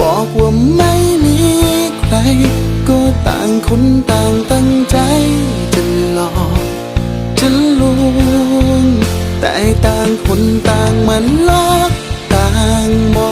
บอกว่าไม่มีใคร ก็ต่างคนต่างตั้งใจจะหลอกจะลวงแต่ต่างคนต่างมันลอกต่างบอก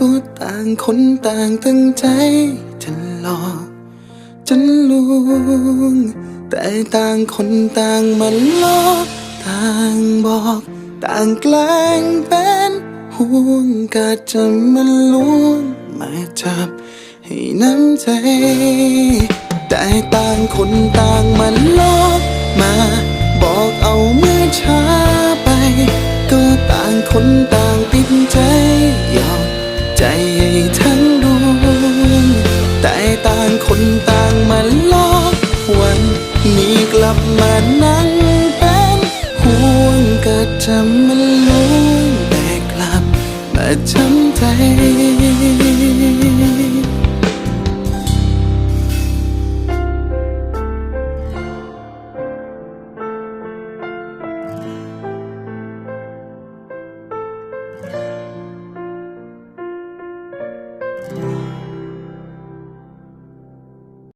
ก็ต่างคนต่างตั้งใจจะหลอกจะลวง แต่ต่างคนต่างมันลอกต่างบอก ต่างแกล้งเป็นห่วงก็จะมันลวงมาจับให้น้ำใจ แต่ต่างคนต่างมันลอกมาบอก ทั้งดวงแต่ต่างคนต่างมาลอกวันนี้กลับมานั่งเป็นห่วงก็จำมันลวงแต่กลับมาช้ำใจ